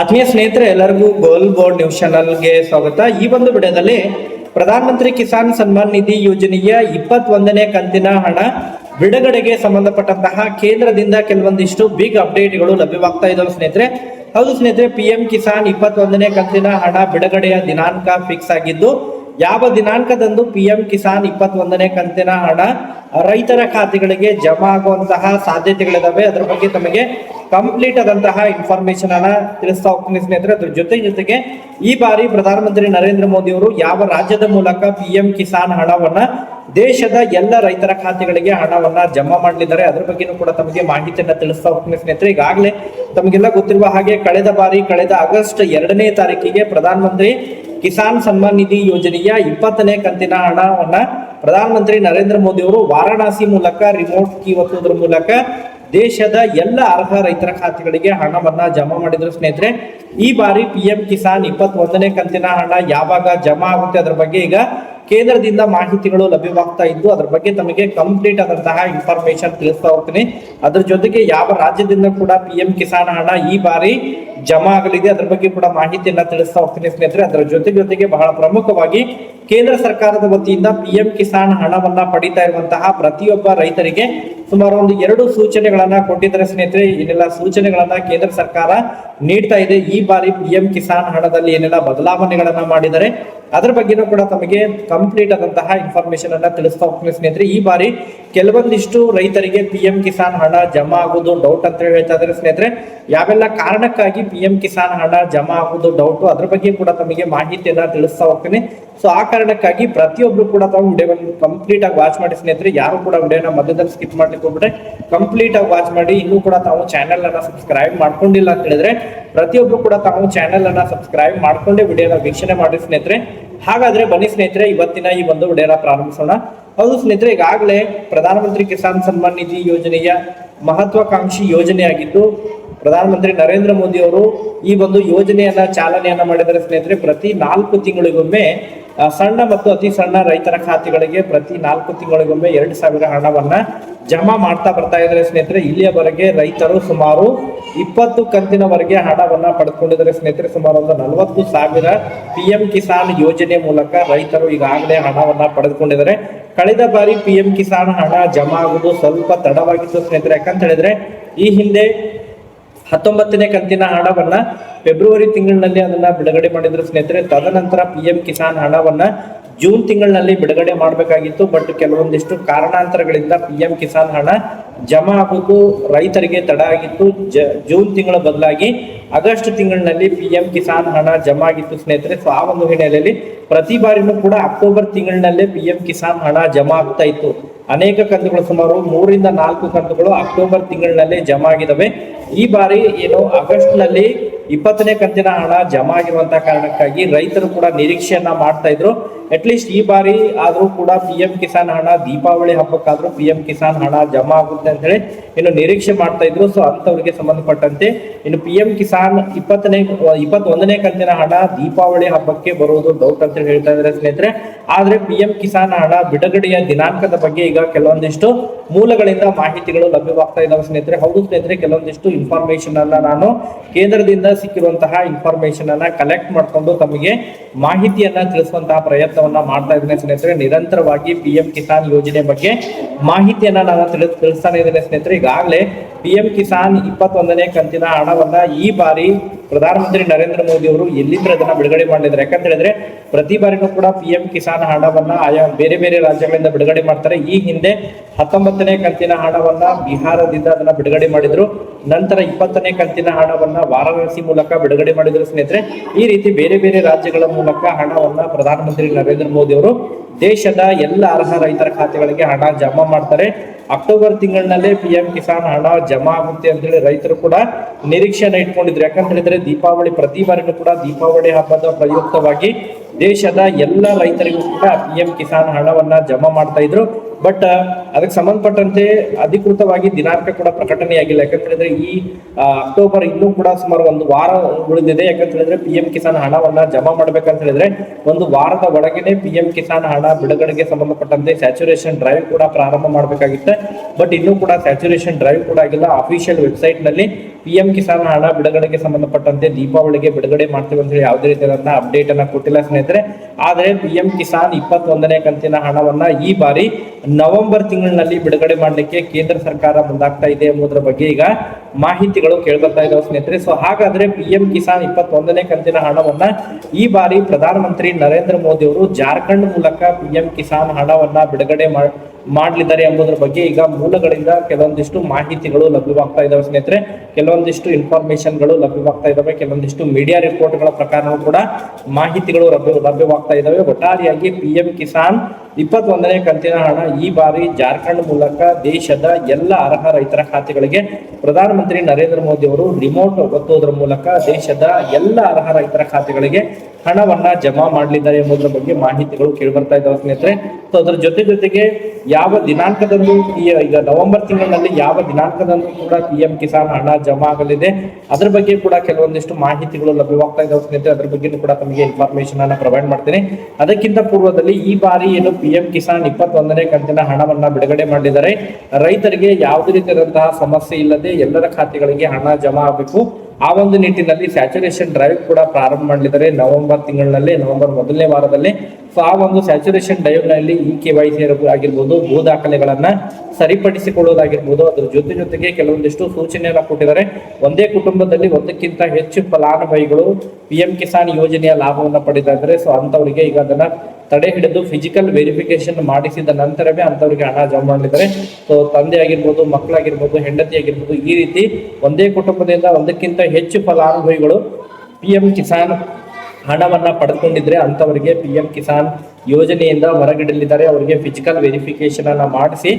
ಆತ್ಮೀಯ ಸ್ನೇಹಿತರೆ, ಎಲ್ಲರಿಗೂ ಗೋಲ್ ಬೋರ್ಡ್ ನ್ಯೂಸ್ ಚಾನಲ್ಗೆ ಸ್ವಾಗತ. ಈ ಒಂದು ವಿಡಿಯೋದಲ್ಲಿ ಪ್ರಧಾನಮಂತ್ರಿ ಕಿಸಾನ್ ಸನ್ಮಾನ್ ನಿಧಿ ಯೋಜನೆಯ ಇಪ್ಪತ್ತೊಂದನೇ ಕಂತಿನ ಹಣ ಬಿಡುಗಡೆಗೆ ಸಂಬಂಧಪಟ್ಟಂತಹ ಕೇಂದ್ರದಿಂದ ಕೆಲವೊಂದಿಷ್ಟು ಬಿಗ್ ಅಪ್ಡೇಟ್ಗಳು ಲಭ್ಯವಾಗ್ತಾ ಇದಾವೆ ಸ್ನೇಹಿತರೆ. ಹೌದು ಸ್ನೇಹಿತರೆ ಪಿ ಎಂ ಕಿಸಾನ್ ಇಪ್ಪತ್ತೊಂದನೇ ಕಂತಿನ ಹಣ ಬಿಡುಗಡೆಯ ದಿನಾಂಕ ಫಿಕ್ಸ್ ಆಗಿದ್ದು ಯಾವ ದಿನಾಂಕದಂದು ಪಿ ಎಂ ಕಿಸಾನ್ ಇಪ್ಪತ್ತೊಂದನೇ ಕಂತಿನ ಹಣ ರೈತರ ಖಾತೆಗಳಿಗೆ ಜಮಾ ಆಗುವಂತಹ ಸಾಧ್ಯತೆಗಳಿದಾವೆ? ಅದ್ರ ಬಗ್ಗೆ ತಮಗೆ ಕಂಪ್ಲೀಟ್ ಆದಂತಹ ಇನ್ಫಾರ್ಮೇಶನ್ ಅನ್ನ ತಿಳಿಸ್ತಾ ಹೋಗ್ತೀನಿ ಸ್ನೇಹಿತರೆ. ಅದ್ರ ಜೊತೆ ಜೊತೆಗೆ ಈ ಬಾರಿ ಪ್ರಧಾನಮಂತ್ರಿ ನರೇಂದ್ರ ಮೋದಿ ಅವರು ಯಾವ ರಾಜ್ಯದ ಮೂಲಕ ಪಿ ಎಂ ಕಿಸಾನ್ ಹಣವನ್ನ ದೇಶದ ಎಲ್ಲ ರೈತರ ಖಾತೆಗಳಿಗೆ ಹಣವನ್ನ ಜಮಾ ಮಾಡಲಿದ್ದಾರೆ? ಅದ್ರ ಬಗ್ಗೆನೂ ಕೂಡ ತಮಗೆ ಮಾಹಿತಿಯನ್ನ ತಿಳಿಸ್ತಾ ಹೋಗ್ತೀನಿ ಸ್ನೇಹಿತರೆ. ಈಗಾಗಲೇ ತಮಗೆಲ್ಲ ಗೊತ್ತಿರುವ ಹಾಗೆ, ಕಳೆದ ಬಾರಿ ಕಳೆದ ಆಗಸ್ಟ್ ಎರಡನೇ ತಾರೀಕಿಗೆ ಪ್ರಧಾನಮಂತ್ರಿ ಕಿಸಾನ್ ಸನ್ಮಾನ್ ನಿಧಿ ಯೋಜನೆಯ ಇಪ್ಪತ್ತನೇ ಕಂತಿನ ಹಣವನ್ನ ಪ್ರಧಾನಮಂತ್ರಿ ನರೇಂದ್ರ ಮೋದಿ ಅವರು ವಾರಾಣಸಿ ಮೂಲಕ ರಿಮೋಟ್ ಕೀ ಒತ್ತುವುದರ ಮೂಲಕ ದೇಶದ ಎಲ್ಲ ಅರ್ಹ ರೈತರ ಖಾತೆಗಳಿಗೆ ಹಣವನ್ನ ಜಮಾ ಮಾಡಿದ್ರು. ಸ್ನೇಹಿತರೆ, ಈ ಬಾರಿ ಪಿ ಎಂ ಕಿಸಾನ್ ಇಪ್ಪತ್ತೊಂದನೇ ಕಂತಿನ ಹಣ ಯಾವಾಗ ಜಮಾ ಆಗುತ್ತೆ? ಅದರ ಬಗ್ಗೆ ಈಗ ಕೇಂದ್ರದಿಂದ ಮಾಹಿತಿಗಳು ಲಭ್ಯವಾಗ್ತಾ ಇದ್ದು, ಅದ್ರ ಬಗ್ಗೆ ತಮಗೆ ಕಂಪ್ಲೀಟ್ ಆದಂತಹ ಇನ್ಫಾರ್ಮೇಶನ್ ತಿಳಿಸ್ತಾ ಹೋಗ್ತೀನಿ. ಅದ್ರ ಜೊತೆಗೆ ಯಾವ ರಾಜ್ಯದಿಂದ ಕೂಡ ಪಿ ಎಂ ಕಿಸಾನ್ ಹಣ ಈ ಬಾರಿ ಜಮಾ ಆಗಲಿದೆ, ಅದ್ರ ಬಗ್ಗೆ ಕೂಡ ಮಾಹಿತಿಯನ್ನ ತಿಳಿಸ್ತಾ ಹೋಗ್ತೀನಿ ಸ್ನೇಹಿತರೆ. ಅದರ ಜೊತೆ ಜೊತೆಗೆ ಬಹಳ ಪ್ರಮುಖವಾಗಿ ಕೇಂದ್ರ ಸರ್ಕಾರದ ವತಿಯಿಂದ ಪಿ ಎಂ ಕಿಸಾನ್ ಹಣವನ್ನ ಪಡಿತಾ ಇರುವಂತಹ ಪ್ರತಿಯೊಬ್ಬ ರೈತರಿಗೆ ಸುಮಾರು ಒಂದು ಎರಡು ಸೂಚನೆಗಳನ್ನ ಕೊಟ್ಟಿದ್ದಾರೆ ಸ್ನೇಹಿತರೆ. ಏನೆಲ್ಲ ಸೂಚನೆಗಳನ್ನ ಕೇಂದ್ರ ಸರ್ಕಾರ ನೀಡ್ತಾ ಇದೆ? ಈ ಬಾರಿ ಪಿ ಎಂ ಕಿಸಾನ್ ಹಣದಲ್ಲಿ ಏನೆಲ್ಲ ಬದಲಾವಣೆಗಳನ್ನ ಮಾಡಿದ್ದಾರೆ? ಅದ್ರ ಬಗ್ಗೆನೂ ಕೂಡ ತಮಗೆ ಕಂಪ್ಲೀಟ್ ಆದಂತಹ ಇನ್ಫಾರ್ಮೇಶನ್ ಅನ್ನ ತಿಳಿಸ್ತಾ ಹೋಗ್ತೀನಿ ಸ್ನೇಹಿತರೆ. ಈ ಬಾರಿ ಕೆಲವೊಂದಿಷ್ಟು ರೈತರಿಗೆ ಪಿ ಎಂ ಕಿಸಾನ್ ಹಣ ಜಮಾ ಆಗೋದು ಡೌಟ್ ಅಂತ ಹೇಳಿ ಹೇಳ್ತಾ ಇದ್ದಾರೆ ಸ್ನೇಹಿತರೆ. ಯಾವೆಲ್ಲ ಕಾರಣಕ್ಕಾಗಿ ಪಿ ಎಂ ಕಿಸಾನ್ ಹಣ ಜಮಾ ಆಗೋದು ಡೌಟ್ ಅದ್ರ ಬಗ್ಗೆ ಕೂಡ ತಮಗೆ ಮಾಹಿತಿಯನ್ನ ತಿಳಿಸ್ತಾ ಹೋಗ್ತೀನಿ. ಸೊ ಆ ಕಾರಣಕ್ಕಾಗಿ ಪ್ರತಿಯೊಬ್ರು ಕೂಡ ತಾವು ವಿಡಿಯೋವನ್ನು ಕಂಪ್ಲೀಟ್ ಆಗಿ ವಾಚ್ ಮಾಡಿ ಸ್ನೇಹಿತರೆ. ಯಾರು ಕೂಡ ವಿಡಿಯೋನ ಮಧ್ಯದಲ್ಲಿ ಸ್ಕಿಪ್ ಮಾಡ್ಲಿಕ್ಕೆ ಹೋಗ್ಬಿಟ್ರೆ ಕಂಪ್ಲೀಟ್ ಆಗಿ ವಾಚ್ ಮಾಡಿ. ಇನ್ನೂ ಕೂಡ ತಾವು ಚಾನೆಲ್ ಅನ್ನ ಸಬ್ಸ್ಕ್ರೈಬ್ ಮಾಡ್ಕೊಂಡಿಲ್ಲ ಅಂತ ಹೇಳಿದ್ರೆ ಪ್ರತಿಯೊಬ್ರು ಕೂಡ ತಾವು ಚಾನೆಲ್ ಅನ್ನ ಸಬ್ಸ್ಕ್ರೈಬ್ ಮಾಡ್ಕೊಂಡೇ ವಿಡಿಯೋನ ವೀಕ್ಷಣೆ ಮಾಡಿ ಸ್ನೇಹಿತರೆ. ಹಾಗಾದ್ರೆ ಬನ್ನಿ ಸ್ನೇಹಿತರೆ, ಇವತ್ತಿನ ಈ ಒಂದು ಒಡೆಯರ ಪ್ರಾರಂಭಿಸೋಣ. ಹೌದು ಸ್ನೇಹಿತರೆ, ಈಗಾಗಲೇ ಪ್ರಧಾನಮಂತ್ರಿ ಕಿಸಾನ್ ಸನ್ಮಾನ್ ನಿಧಿ ಯೋಜನೆಯ ಮಹತ್ವಾಕಾಂಕ್ಷಿ ಯೋಜನೆಯಾಗಿದ್ದು ಪ್ರಧಾನಮಂತ್ರಿ ನರೇಂದ್ರ ಮೋದಿ ಅವರು ಈ ಒಂದು ಯೋಜನೆಯನ್ನ, ಚಾಲನೆಯನ್ನ ಮಾಡಿದರೆ ಸ್ನೇಹಿತರೆ. ಪ್ರತಿ ನಾಲ್ಕು ತಿಂಗಳಿಗೊಮ್ಮೆ ಸಣ್ಣ ಮತ್ತು ಅತಿ ಸಣ್ಣ ರೈತರ ಖಾತೆಗಳಿಗೆ ಪ್ರತಿ ನಾಲ್ಕು ತಿಂಗಳಿಗೊಮ್ಮೆ ಎರಡು ಸಾವಿರ ಹಣವನ್ನ ಜಮಾ ಮಾಡ್ತಾ ಬರ್ತಾ ಇದ್ದಾರೆ ಸ್ನೇಹಿತರೆ. ಇಲ್ಲಿಯವರೆಗೆ ರೈತರು ಸುಮಾರು ಇಪ್ಪತ್ತು ಕಂತಿನವರೆಗೆ ಹಣವನ್ನ ಪಡೆದುಕೊಂಡಿದ್ದಾರೆ ಸ್ನೇಹಿತರೆ. ಸುಮಾರು ಒಂದು ನಲವತ್ತು ಸಾವಿರ ಪಿ ಎಂ ಕಿಸಾನ್ ಯೋಜನೆ ಮೂಲಕ ರೈತರು ಈಗಾಗಲೇ ಹಣವನ್ನ ಪಡೆದುಕೊಂಡಿದ್ದಾರೆ. ಕಳೆದ ಬಾರಿ ಪಿ ಎಂ ಕಿಸಾನ್ ಹಣ ಜಮಾ ಆಗುವುದು ಸ್ವಲ್ಪ ತಡವಾಗಿತ್ತು ಸ್ನೇಹಿತರೆ. ಯಾಕಂತ ಹೇಳಿದ್ರೆ, ಈ ಹಿಂದೆ ಹತ್ತೊಂಬತ್ತನೇ ಕಂತಿನ ಹಣವನ್ನ ಫೆಬ್ರವರಿ ತಿಂಗಳಿನಲ್ಲಿ ಅದನ್ನ ಬಿಡುಗಡೆ ಮಾಡಿದ್ರು ಸ್ನೇಹಿತರೆ. ತದನಂತರ ಪಿ ಎಂ ಕಿಸಾನ್ ಹಣವನ್ನ ಜೂನ್ ತಿಂಗಳಿನಲ್ಲಿ ಬಿಡುಗಡೆ ಮಾಡಬೇಕಾಗಿತ್ತು. ಬಟ್ ಕೆಲವೊಂದಿಷ್ಟು ಕಾರಣಾಂತರಗಳಿಂದ ಪಿ ಎಂ ಕಿಸಾನ್ ಹಣ ಜಮಾ ಆಗೋದು ರೈತರಿಗೆ ತಡ ಆಗಿತ್ತು. ಜೂನ್ ತಿಂಗಳ ಬದಲಾಗಿ ಆಗಸ್ಟ್ ತಿಂಗಳಿನಲ್ಲಿ ಪಿ ಎಂ ಕಿಸಾನ್ ಹಣ ಜಮಾ ಆಗಿತ್ತು ಸ್ನೇಹಿತರೆ. ಸೊ ಆ ಒಂದು ಹಿನ್ನೆಲೆಯಲ್ಲಿ ಪ್ರತಿ ಬಾರಿನೂ ಕೂಡ ಅಕ್ಟೋಬರ್ ತಿಂಗಳಿನಲ್ಲೇ ಪಿ ಎಂ ಕಿಸಾನ್ ಹಣ ಜಮಾ ಆಗ್ತಾ ಇತ್ತು. ಅನೇಕ ಕಂತುಗಳು ಸುಮಾರು ಮೂರಿಂದ ನಾಲ್ಕು ಕಂತುಗಳು ಅಕ್ಟೋಬರ್ ತಿಂಗಳಿನಲ್ಲಿ ಜಮಾ ಆಗಿದ್ದಾವೆ ಈ ಬಾರಿ ಏನು ಆಗಸ್ಟ್ನಲ್ಲಿ ಇಪ್ಪತ್ತನೇ ಕಂತಿನ ಹಣ ಜಮಾ ಆಗಿರುವಂತಹ ಕಾರಣಕ್ಕಾಗಿ ರೈತರು ಕೂಡ ನಿರೀಕ್ಷೆಯನ್ನ ಮಾಡ್ತಾ ಇದ್ರು. ಅಟ್ಲೀಸ್ಟ್ ಈ ಬಾರಿ ಆದರೂ ಕೂಡ ಪಿ ಎಂ ಕಿಸಾನ್ ಹಣ, ದೀಪಾವಳಿ ಹಬ್ಬಕ್ಕಾದರೂ ಪಿ ಎಂ ಕಿಸಾನ್ ಹಣ ಜಮಾ ಆಗುತ್ತೆ ಅಂತ ಹೇಳಿ ಇನ್ನು ನಿರೀಕ್ಷೆ ಮಾಡ್ತಾ ಇದ್ರು. ಸೊ ಅಂಥವ್ರಿಗೆ ಸಂಬಂಧಪಟ್ಟಂತೆ ಇನ್ನು ಪಿ ಎಂ ಕಿಸಾನ್ ಇಪ್ಪತ್ತನೇ, ಇಪ್ಪತ್ತೊಂದನೇ ಕಂತಿನ ಹಣ ದೀಪಾವಳಿ ಹಬ್ಬಕ್ಕೆ ಬರುವುದು ಡೌಟ್ ಅಂತ ಹೇಳಿ ಹೇಳ್ತಾ ಇದ್ದಾರೆ ಸ್ನೇಹಿತರೆ. ಆದರೆ ಪಿ ಎಂ ಕಿಸಾನ್ ಹಣ ಬಿಡುಗಡೆಯ ದಿನಾಂಕದ ಬಗ್ಗೆ ಈಗ ಕೆಲವೊಂದಿಷ್ಟು ಮೂಲಗಳಿಂದ ಮಾಹಿತಿಗಳು ಲಭ್ಯವಾಗ್ತಾ ಇದಾವೆ ಸ್ನೇಹಿತರೆ. ಹೌದು ಸ್ನೇಹಿತರೆ, ಕೆಲವೊಂದಿಷ್ಟು ಇನ್ಫಾರ್ಮೇಶನ್ ಅನ್ನ ನಾನು ಕೇಂದ್ರದಿಂದ ಸಿಕ್ಕಿರುವಂತಹ ಇನ್ಫಾರ್ಮೇಶನ್ ಅನ್ನ ಕಲೆಕ್ಟ್ ಮಾಡ್ಕೊಂಡು ತಮಗೆ ಮಾಹಿತಿಯನ್ನ ತಿಳಿಸುವಂತಹ ಪ್ರಯತ್ನವನ್ನ ಮಾಡ್ತಾ ಇದ್ದೇನೆ ಸ್ನೇಹಿತರೆ. ನಿರಂತರವಾಗಿ ಪಿ ಎಂ ಕಿಸಾನ್ ಯೋಜನೆ ಬಗ್ಗೆ ಮಾಹಿತಿಯನ್ನ ನಾನು ತಿಳಿದು ತಿಳಿಸ್ತಾನೆ ಇದ್ದೇನೆ ಸ್ನೇಹಿತರೆ. ಈಗಾಗಲೇ ಪಿ ಎಂ ಕಿಸಾನ್ ಇಪ್ಪತ್ತೊಂದನೇ ಕಂತಿನ ಹಣವನ್ನ ಈ ಬಾರಿ ಪ್ರಧಾನಮಂತ್ರಿ ನರೇಂದ್ರ ಮೋದಿ ಅವರು ಎಲ್ಲಿಂದ ಅದನ್ನ ಬಿಡುಗಡೆ ಮಾಡಿದ್ದಾರೆ? ಯಾಕಂತ ಹೇಳಿದ್ರೆ ಪ್ರತಿ ಬಾರಿನೂ ಕೂಡ ಪಿ ಎಂ ಕಿಸಾನ್ ಹಣವನ್ನ ಆಯಾ ಬೇರೆ ಬೇರೆ ರಾಜ್ಯಗಳಿಂದ ಬಿಡುಗಡೆ ಮಾಡ್ತಾರೆ. ಈ ಹಿಂದೆ ಹತ್ತೊಂಬತ್ತನೇ ಕಂತಿನ ಹಣವನ್ನ ಬಿಹಾರದಿಂದ ಅದನ್ನ ಬಿಡುಗಡೆ ಮಾಡಿದ್ರು. ನಂತರ ಇಪ್ಪತ್ತನೇ ಕಂತಿನ ಹಣವನ್ನ ವಾರಾಣಸಿ ಮೂಲಕ ಬಿಡುಗಡೆ ಮಾಡಿದ್ರು ಸ್ನೇಹಿತರೆ. ಈ ರೀತಿ ಬೇರೆ ಬೇರೆ ರಾಜ್ಯಗಳ ಮೂಲಕ ಹಣವನ್ನ ಪ್ರಧಾನಮಂತ್ರಿ ನರೇಂದ್ರ ಮೋದಿ ಅವರು, ದೇಶದ ಎಲ್ಲ ಅರ್ಹ ರೈತರ ಖಾತೆಗಳಿಗೆ ಹಣ ಜಮಾ ಮಾಡ್ತಾರೆ. ಅಕ್ಟೋಬರ್ ತಿಂಗಳಿನಲ್ಲೇ ಪಿ ಎಂ ಕಿಸಾನ್ ಹಣ ಜಮಾ ಆಗುತ್ತೆ ಅಂತ ಹೇಳಿ ರೈತರು ಕೂಡ ನಿರೀಕ್ಷೆನ ಇಟ್ಕೊಂಡಿದ್ರು. ಯಾಕಂತ ಹೇಳಿದ್ರೆ ದೀಪಾವಳಿ ಪ್ರತಿ ಬಾರಿನೂ ಕೂಡ ದೀಪಾವಳಿ ಹಬ್ಬದ ಪ್ರಯುಕ್ತವಾಗಿ ದೇಶದ ಎಲ್ಲ ರೈತರಿಗೂ ಕೂಡ ಪಿ ಎಂ ಕಿಸಾನ್ ಹಣವನ್ನ ಜಮಾ ಮಾಡ್ತಾ ಇದ್ರು. ಬಟ್ ಅದಕ್ಕೆ ಸಂಬಂಧಪಟ್ಟಂತೆ ಅಧಿಕೃತವಾಗಿ ದಿನಾಂಕ ಕೂಡ ಪ್ರಕಟಣೆಯಾಗಿಲ್ಲ ಯಾಕಂತ ಹೇಳಿದ್ರೆ ಈ ಅಕ್ಟೋಬರ್ ಇನ್ನೂ ಕೂಡ ಸುಮಾರು ಒಂದು ವಾರ ಉಳಿದಿದೆ. ಯಾಕಂತ ಹೇಳಿದ್ರೆ ಪಿ ಎಂ ಕಿಸಾನ್ ಹಣವನ್ನ ಜಮಾ ಮಾಡ್ಬೇಕಂತ ಹೇಳಿದ್ರೆ ಒಂದು ವಾರದ ಒಳಗೇನೆ ಪಿ ಎಂ ಕಿಸಾನ್ ಹಣ ಬಿಡುಗಡೆಗೆ ಸಂಬಂಧಪಟ್ಟಂತೆ ಸ್ಯಾಚುರೇಷನ್ ಡ್ರೈವ್ ಕೂಡ ಪ್ರಾರಂಭ ಮಾಡಬೇಕಾಗಿತ್ತೆ. ಬಟ್ ಇನ್ನೂ ಕೂಡ ಸ್ಯಾಚುರೇಷನ್ ಡ್ರೈವ್ ಕೂಡ ಆಗಿಲ್ಲ. ಅಫಿಷಿಯಲ್ ವೆಬ್ಸೈಟ್ನಲ್ಲಿ ಪಿ ಎಂ ಕಿಸಾನ್ ಹಣ ಬಿಡುಗಡೆಗೆ ಸಂಬಂಧಪಟ್ಟಂತೆ ದೀಪಾವಳಿಗೆ ಬಿಡುಗಡೆ ಮಾಡ್ತೀವಿ ಅಂತ ಹೇಳಿ ಯಾವುದೇ ರೀತಿಯಾದಂತಹ ಅಪ್ಡೇಟ್ ಅನ್ನ ಕೊಟ್ಟಿಲ್ಲ ಸ್ನೇಹಿತರೆ. ಆದರೆ ಪಿ ಎಂ ಕಿಸಾನ್ ಇಪ್ಪತ್ತೊಂದನೇ ಕಂತಿನ ಹಣವನ್ನ ಈ ಬಾರಿ ನವೆಂಬರ್ ತಿಂಗಳಿನಲ್ಲಿ ಬಿಡುಗಡೆ ಮಾಡಲಿಕ್ಕೆ ಕೇಂದ್ರ ಸರ್ಕಾರ ಮುಂದಾಗ್ತಾ ಇದೆ ಎಂಬುದರ ಬಗ್ಗೆ ಈಗ ಮಾಹಿತಿಗಳು ಕೇಳ್ಬರ್ತಾ ಇದಾವೆ ಸ್ನೇಹಿತರೆ. ಸೊ ಹಾಗಾದ್ರೆ ಪಿ ಎಂ ಕಿಸಾನ್ ಇಪ್ಪತ್ತೊಂದನೇ ಕಂತಿನ ಹಣವನ್ನ ಈ ಬಾರಿ ಪ್ರಧಾನಮಂತ್ರಿ ನರೇಂದ್ರ ಮೋದಿ ಅವರು ಜಾರ್ಖಂಡ್ ಮೂಲಕ ಪಿ ಎಂ ಕಿಸಾನ್ ಹಣವನ್ನ ಬಿಡುಗಡೆ ಮಾಡ್ ಮಾಡಲಿದ್ದಾರೆ ಎಂಬುದರ ಬಗ್ಗೆ ಈಗ ಮೂಲಗಳಿಂದ ಕೆಲವೊಂದಿಷ್ಟು ಮಾಹಿತಿಗಳು ಲಭ್ಯವಾಗ್ತಾ ಇದ್ದಾವೆ ಸ್ನೇಹಿತರೆ, ಕೆಲವೊಂದಿಷ್ಟು ಇನ್ಫಾರ್ಮೇಶನ್ಗಳು ಲಭ್ಯವಾಗ್ತಾ ಇದ್ದಾವೆ ಕೆಲವೊಂದಿಷ್ಟು ಮೀಡಿಯಾ ರಿಪೋರ್ಟ್ಗಳ ಪ್ರಕಾರವೂ ಕೂಡ ಮಾಹಿತಿಗಳು ಲಭ್ಯ, ಲಭ್ಯವಾಗ್ತಾ ಇದ್ದಾವೆ ಒಟ್ಟಾರೆಯಾಗಿ ಪಿ ಎಂ ಕಿಸಾನ್ ಇಪ್ಪತ್ತೊಂದನೇ ಕಂತಿನ ಹಣ ಈ ಬಾರಿ ಜಾರ್ಖಂಡ್ ಮೂಲಕ ದೇಶದ ಎಲ್ಲ ಅರ್ಹ ರೈತರ ಖಾತೆಗಳಿಗೆ ಪ್ರಧಾನಮಂತ್ರಿ ನರೇಂದ್ರ ಮೋದಿ ಅವರು ರಿಮೋಟ್ ಒತ್ತುವುದರ ಮೂಲಕ ದೇಶದ ಎಲ್ಲ ಅರ್ಹ ರೈತರ ಖಾತೆಗಳಿಗೆ ಹಣವನ್ನ ಜಮಾ ಮಾಡಲಿದ್ದಾರೆ ಎಂಬುದರ ಬಗ್ಗೆ ಮಾಹಿತಿಗಳು ಕೇಳಿಬರ್ತಾ ಇದ್ದಾವೆ ಸ್ನೇಹಿತರೆ. ಸೊ ಅದರ ಜೊತೆ ಜೊತೆಗೆ ಯಾವ ದಿನಾಂಕದಂದು ಈಗ ನವೆಂಬರ್ ತಿಂಗಳಿನಲ್ಲಿ ಯಾವ ದಿನಾಂಕದಂದು ಕೂಡ ಪಿ ಎಂ ಕಿಸಾನ್ ಹಣ ಜಮಾ ಆಗಲಿದೆ, ಅದ್ರ ಬಗ್ಗೆ ಕೂಡ ಕೆಲವೊಂದಿಷ್ಟು ಮಾಹಿತಿಗಳು ಲಭ್ಯವಾಗ್ತಾ ಇದ್ದಾವೆ ಸ್ನೇಹಿತರೆ. ಅದ್ರ ಬಗ್ಗೆ ಕೂಡ ತಮಗೆ ಇನ್ಫಾರ್ಮೇಶನ್ ಅನ್ನ ಪ್ರೊವೈಡ್ ಮಾಡ್ತೀನಿ. ಅದಕ್ಕಿಂತ ಪೂರ್ವದಲ್ಲಿ ಈ ಬಾರಿ ಏನು ಪಿ ಎಂ ಕಿಸಾನ್ ಇಪ್ಪತ್ತೊಂದನೇ ಕಂತಿನ ಹಣವನ್ನ ಬಿಡುಗಡೆ ಮಾಡಿದ್ದಾರೆ. ರೈತರಿಗೆ ಯಾವುದೇ ರೀತಿಯಾದಂತಹ ಸಮಸ್ಯೆ ಇಲ್ಲದೆ ಎಲ್ಲರ ಖಾತೆಗಳಿಗೆ ಹಣ ಜಮಾ ಆಗಬೇಕು. ಆ ಒಂದು ನಿಟ್ಟಿನಲ್ಲಿ ಸ್ಯಾಚುರೇಷನ್ ಡ್ರೈವ್ ಕೂಡ ಪ್ರಾರಂಭ ಮಾಡಲಿದ್ದಾರೆ. ನವೆಂಬರ್ ತಿಂಗಳಿನಲ್ಲಿ ನವೆಂಬರ್ ಮೊದಲನೇ ವಾರದಲ್ಲಿ ಸೊ ಆ ಒಂದು ಸ್ಯಾಚುರೇಷನ್ ಡ್ರೈವ್ನಲ್ಲಿ ಇ ಕೆ ವೈ ಸಿ ಆಗಿರ್ಬೋದು ಭೂ ದಾಖಲೆಗಳನ್ನ ಸರಿಪಡಿಸಿಕೊಳ್ಳೋದಾಗಿರ್ಬೋದು, ಅದ್ರ ಜೊತೆ ಜೊತೆಗೆ ಕೆಲವೊಂದಿಷ್ಟು ಸೂಚನೆಯನ್ನು ಕೊಟ್ಟಿದ್ದಾರೆ. ಒಂದೇ ಕುಟುಂಬದಲ್ಲಿ ಒಂದಕ್ಕಿಂತ ಹೆಚ್ಚು ಫಲಾನುಭವಿಗಳು ಪಿ ಎಂ ಕಿಸಾನ್ ಯೋಜನೆಯ ಲಾಭವನ್ನು ಪಡೆದಿದ್ದಾರೆ ಸೊ ಅಂತವರಿಗೆ ಈಗ ಅದನ್ನ ತಡೆ ಹಿಡಿದು ಫಿಸಿಕಲ್ ವೆರಿಫಿಕೇಶನ್ ಮಾಡಿಸಿದ ನಂತರವೇ ಅಂತವರಿಗೆ ಹಣ ಜಮಾ ಮಾಡಿದ್ದಾರೆ ಸೊ ತಂದೆ ಆಗಿರ್ಬೋದು, ಮಕ್ಕಳಾಗಿರ್ಬೋದು, ಹೆಂಡತಿ ಆಗಿರ್ಬೋದು ಈ ರೀತಿ ಒಂದೇ ಕುಟುಂಬದಿಂದ ಒಂದಕ್ಕಿಂತ ಹೆಚ್ಚು ಫಲಾನುಭವಿಗಳು ಪಿ ಎಂ ಕಿಸಾನ್ ಹಣವನ್ನ ಪಡೆದುಕೊಂಡಿದ್ರೆ ಅಂಥವರಿಗೆ ಪಿ ಎಂ ಕಿಸಾನ್ ಯೋಜನೆಯಿಂದ ಹೊರಗಿಡಲಿದ್ದಾರೆ. ಅವರಿಗೆ ಫಿಸಿಕಲ್ ವೆರಿಫಿಕೇಶನ್ ಅನ್ನ ಮಾಡಿಸಿ,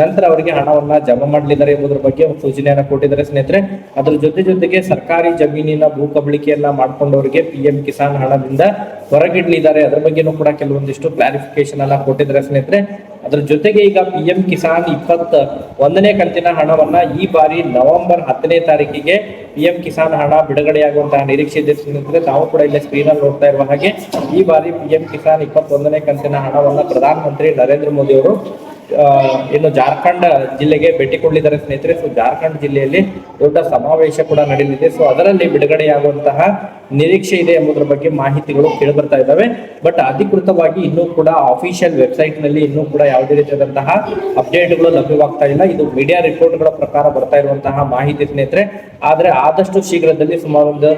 ನಂತರ ಅವರಿಗೆ ಹಣವನ್ನ ಜಮಾ ಮಾಡಲಿದ್ದಾರೆ ಎಂಬುದರ ಬಗ್ಗೆ ಸೂಚನೆಯನ್ನು ಕೊಟ್ಟಿದ್ದಾರೆ ಸ್ನೇಹಿತರೆ. ಅದರ ಜೊತೆ ಜೊತೆಗೆ ಸರ್ಕಾರಿ ಜಮೀನಿನ ಭೂ ಕಬಳಿಕೆಯನ್ನ ಮಾಡ್ಕೊಂಡವರಿಗೆ ಪಿ ಎಂ ಕಿಸಾನ್ ಹಣದಿಂದ ಹೊರಗಿಡಲಿದ್ದಾರೆ. ಅದರ ಬಗ್ಗೆನೂ ಕೂಡ ಕೆಲವೊಂದಿಷ್ಟು ಕ್ಲಾರಿಫಿಕೇಶನ್ ಅನ್ನ ಕೊಟ್ಟಿದ್ದಾರೆ ಸ್ನೇಹಿತರೆ. ಅದ್ರ ಜೊತೆಗೆ ಈಗ ಪಿ ಎಂ ಕಿಸಾನ್ ಇಪ್ಪತ್ತ ಒಂದನೇ ಕಂತಿನ ಹಣವನ್ನ ಈ ಬಾರಿ ನವೆಂಬರ್ ಹತ್ತನೇ ತಾರೀಕಿಗೆ ಪಿ ಎಂ ಕಿಸಾನ್ ಹಣ ಬಿಡುಗಡೆಯಾಗುವಂತಹ ನಿರೀಕ್ಷೆ ಇದೆ ನಾವು ಕೂಡ ಇಲ್ಲಿ ಸ್ಕ್ರೀನ್ ಅಲ್ಲಿ ನೋಡ್ತಾ ಇರುವ ಹಾಗೆ ಈ ಬಾರಿ ಪಿ ಎಂ ಕಿಸಾನ್ ಇಪ್ಪತ್ತೊಂದನೇ ಕಂತಿನ ಹಣವನ್ನ ಪ್ರಧಾನಮಂತ್ರಿ ನರೇಂದ್ರ ಮೋದಿ ಅವರು ಇನ್ನು ಜಾರ್ಖಂಡ್ ಜಿಲ್ಲೆಗೆ ಭೇಟಿ ಕೊಡಲಿದ್ದಾರೆ ಸ್ನೇಹಿತರೆ. ಸೊ ಜಾರ್ಖಂಡ್ ಜಿಲ್ಲೆಯಲ್ಲಿ ದೊಡ್ಡ ಸಮಾವೇಶ ಕೂಡ ನಡೆಯಲಿದೆ. ಸೊ ಅದರಲ್ಲಿ ಬಿಡುಗಡೆಯಾಗುವಂತಹ ನಿರೀಕ್ಷೆ ಇದೆ ಎಂಬುದರ ಬಗ್ಗೆ ಮಾಹಿತಿಗಳು ಕೇಳಿಬರ್ತಾ ಇದ್ದಾವೆ. ಬಟ್ ಅಧಿಕೃತವಾಗಿ ಇನ್ನೂ ಕೂಡ ಅಫಿಷಿಯಲ್ ವೆಬ್ಸೈಟ್ನಲ್ಲಿ ಇನ್ನೂ ಕೂಡ ಯಾವುದೇ ರೀತಿಯಾದಂತಹ ಅಪ್ಡೇಟ್ಗಳು ಲಭ್ಯವಾಗ್ತಾ ಇಲ್ಲ. ಇದು ಮೀಡಿಯಾ ರಿಪೋರ್ಟ್ಗಳ ಪ್ರಕಾರ ಬರ್ತಾ ಇರುವಂತಹ ಮಾಹಿತಿ ಸ್ನೇಹಿತರೆ. ಆದ್ರೆ ಆದಷ್ಟು ಶೀಘ್ರದಲ್ಲಿ ಸುಮಾರು ಒಂದು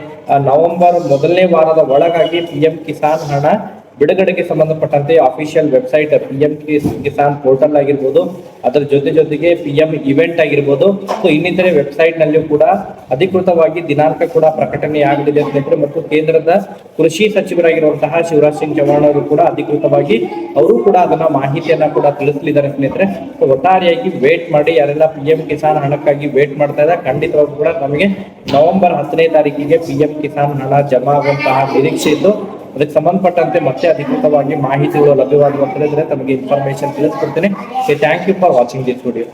ನವೆಂಬರ್ ಮೊದಲನೇ ವಾರದ ಒಳಗಾಗಿ ಪಿ ಕಿಸಾನ್ ಹಣ ಬಿಡುಗಡೆಗೆ ಸಂಬಂಧಪಟ್ಟಂತೆ official website P M Kisan portal ಆಗಿರ್ಬೋದು, ಅದರ ಜೊತೆ ಜೊತೆಗೆ ಪಿ ಎಂ ಇವೆಂಟ್ ಆಗಿರ್ಬೋದು. ಸೊ ಇನ್ನಿತರೆ ವೆಬ್ಸೈಟ್ ನಲ್ಲಿಯೂ ಕೂಡ ಅಧಿಕೃತವಾಗಿ ದಿನಾಂಕ ಕೂಡ ಪ್ರಕಟಣೆ ಆಗಲಿದೆ ಸ್ನೇಹಿತರೆ ಮತ್ತು ಕೇಂದ್ರದ ಕೃಷಿ ಸಚಿವರಾಗಿರುವಂತಹ ಶಿವರಾಜ್ ಸಿಂಗ್ ಚೌಹಾಣ್ ಅವರು ಕೂಡ ಅಧಿಕೃತವಾಗಿ ಅವರು ಕೂಡ ಅದನ್ನ ಮಾಹಿತಿಯನ್ನ ಕೂಡ ತಿಳಿಸಲಿದ್ದಾರೆ ಸ್ನೇಹಿತರೆ ಒಟ್ಟಾರೆಯಾಗಿ ವೇಟ್ ಮಾಡಿ, ಯಾರೆಲ್ಲ ಪಿ ಎಂ ಕಿಸಾನ್ ಹಣಕ್ಕಾಗಿ ವೇಟ್ ಮಾಡ್ತಾ ಇದ್ದಾರೆ ಖಂಡಿತವಾಗೂ ಕೂಡ ನಮಗೆ ನವೆಂಬರ್ ಹತ್ತನೇ ತಾರೀಕಿಗೆ ಪಿ ಎಂ ಕಿಸಾನ್ ಹಣ ಜಮಾ ಆಗುವಂತಹ ನಿರೀಕ್ಷೆ ಇದ್ದು ಅದಕ್ಕೆ ಸಂಬಂಧಪಟ್ಟಂತೆ ಮತ್ತೆ ಅಧಿಕೃತವಾಗಿ ಮಾಹಿತಿಗಳು ಲಭ್ಯವಾಗುವಂತಿದ್ರೆ ತಮಗೆ information ತಿಳಿಸ್ಕೊಡ್ತೇನೆ. Thank you for watching this video